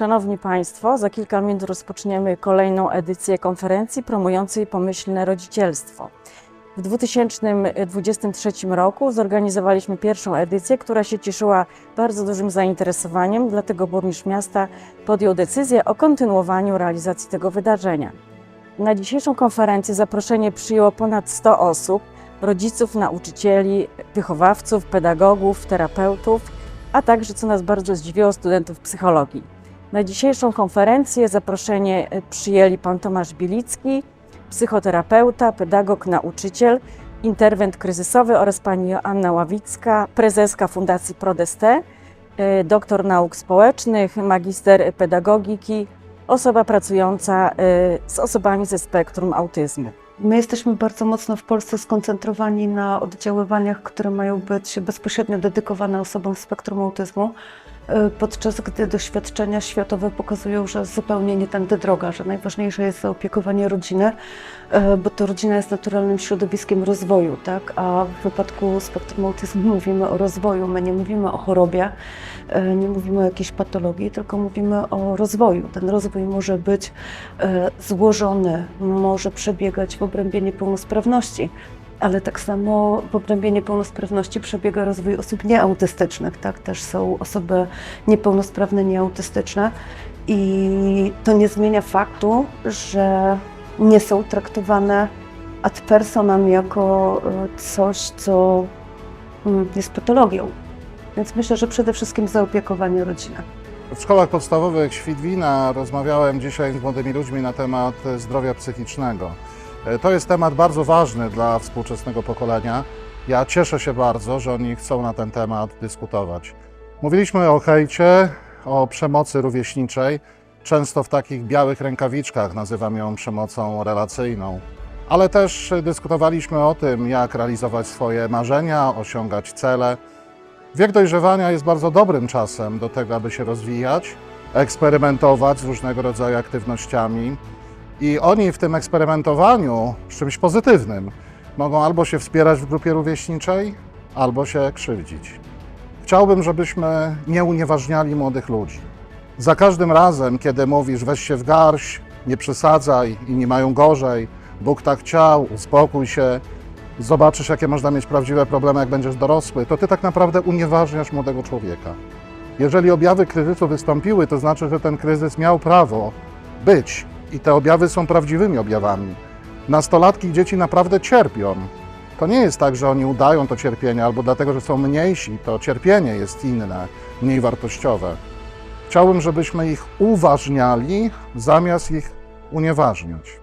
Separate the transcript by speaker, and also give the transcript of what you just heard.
Speaker 1: Szanowni Państwo, za kilka minut rozpoczniemy kolejną edycję konferencji promującej pomyślne rodzicielstwo. W 2023 roku zorganizowaliśmy pierwszą edycję, która się cieszyła bardzo dużym zainteresowaniem, dlatego burmistrz miasta podjął decyzję o kontynuowaniu realizacji tego wydarzenia. Na dzisiejszą konferencję zaproszenie przyjęło ponad 100 osób, rodziców, nauczycieli, wychowawców, pedagogów, terapeutów, a także, co nas bardzo zdziwiło, studentów psychologii. Na dzisiejszą konferencję zaproszenie e, przyjęli pan Tomasz Bielicki, psychoterapeuta, pedagog, nauczyciel, interwent kryzysowy oraz pani Joanna Ławicka, prezeska Fundacji Prodeste, doktor nauk społecznych, magister pedagogiki, osoba pracująca e, z osobami ze spektrum autyzmu.
Speaker 2: My jesteśmy bardzo mocno w Polsce skoncentrowani na oddziaływaniach, które mają być bezpośrednio dedykowane osobom z spektrum autyzmu, podczas gdy doświadczenia światowe pokazują, że zupełnie nie tędy droga, że najważniejsze jest zaopiekowanie rodziny, y, bo to rodzina jest naturalnym środowiskiem rozwoju, tak? a w wypadku spektrum autyzmu mówimy o rozwoju, my nie mówimy o chorobie, y, nie mówimy o jakiejś patologii, tylko mówimy o rozwoju. Ten rozwój może być e, złożony, może przebiegać w obrębie niepełnosprawności, ale tak samo w obrębie niepełnosprawności przebiega rozwój osób nieautystycznych, tak? Też są osoby niepełnosprawne, nieautystyczne i to nie zmienia faktu, że nie są traktowane ad personam jako e, coś, co mm, jest patologią. Więc myślę, że przede wszystkim zaopiekowanie rodziny.
Speaker 3: W szkołach podstawowych Świdwina rozmawiałem dzisiaj z młodymi ludźmi na temat zdrowia psychicznego. E, To jest temat bardzo ważny dla współczesnego pokolenia. Ja cieszę się bardzo, że oni chcą na ten temat dyskutować. Mówiliśmy o hejcie, o przemocy rówieśniczej. Często w takich białych rękawiczkach nazywam ją przemocą relacyjną. Ale też dyskutowaliśmy o tym, jak realizować swoje marzenia, osiągać cele. Wiek dojrzewania jest bardzo dobrym czasem do tego, aby się rozwijać, eksperymentować z różnego rodzaju aktywnościami. I oni w tym eksperymentowaniu z czymś pozytywnym mogą albo się wspierać w grupie rówieśniczej, albo się krzywdzić. Chciałbym, żebyśmy nie unieważniali młodych ludzi. Za każdym razem, kiedy mówisz weź się w garść, nie przesadzaj, inni mają gorzej, Bóg tak chciał, uspokój się, zobaczysz, jakie można mieć prawdziwe problemy, jak będziesz dorosły, to ty tak naprawdę unieważniasz młodego człowieka. Jeżeli objawy kryzysu wystąpiły, to znaczy, że ten kryzys miał prawo być i te objawy są prawdziwymi objawami. Nastolatki i dzieci naprawdę cierpią. To nie jest tak, że oni udają to cierpienie, albo dlatego, że są mniejsi, to cierpienie jest inne, mniej wartościowe. Chciałbym, żebyśmy ich uważniali, zamiast ich unieważniać.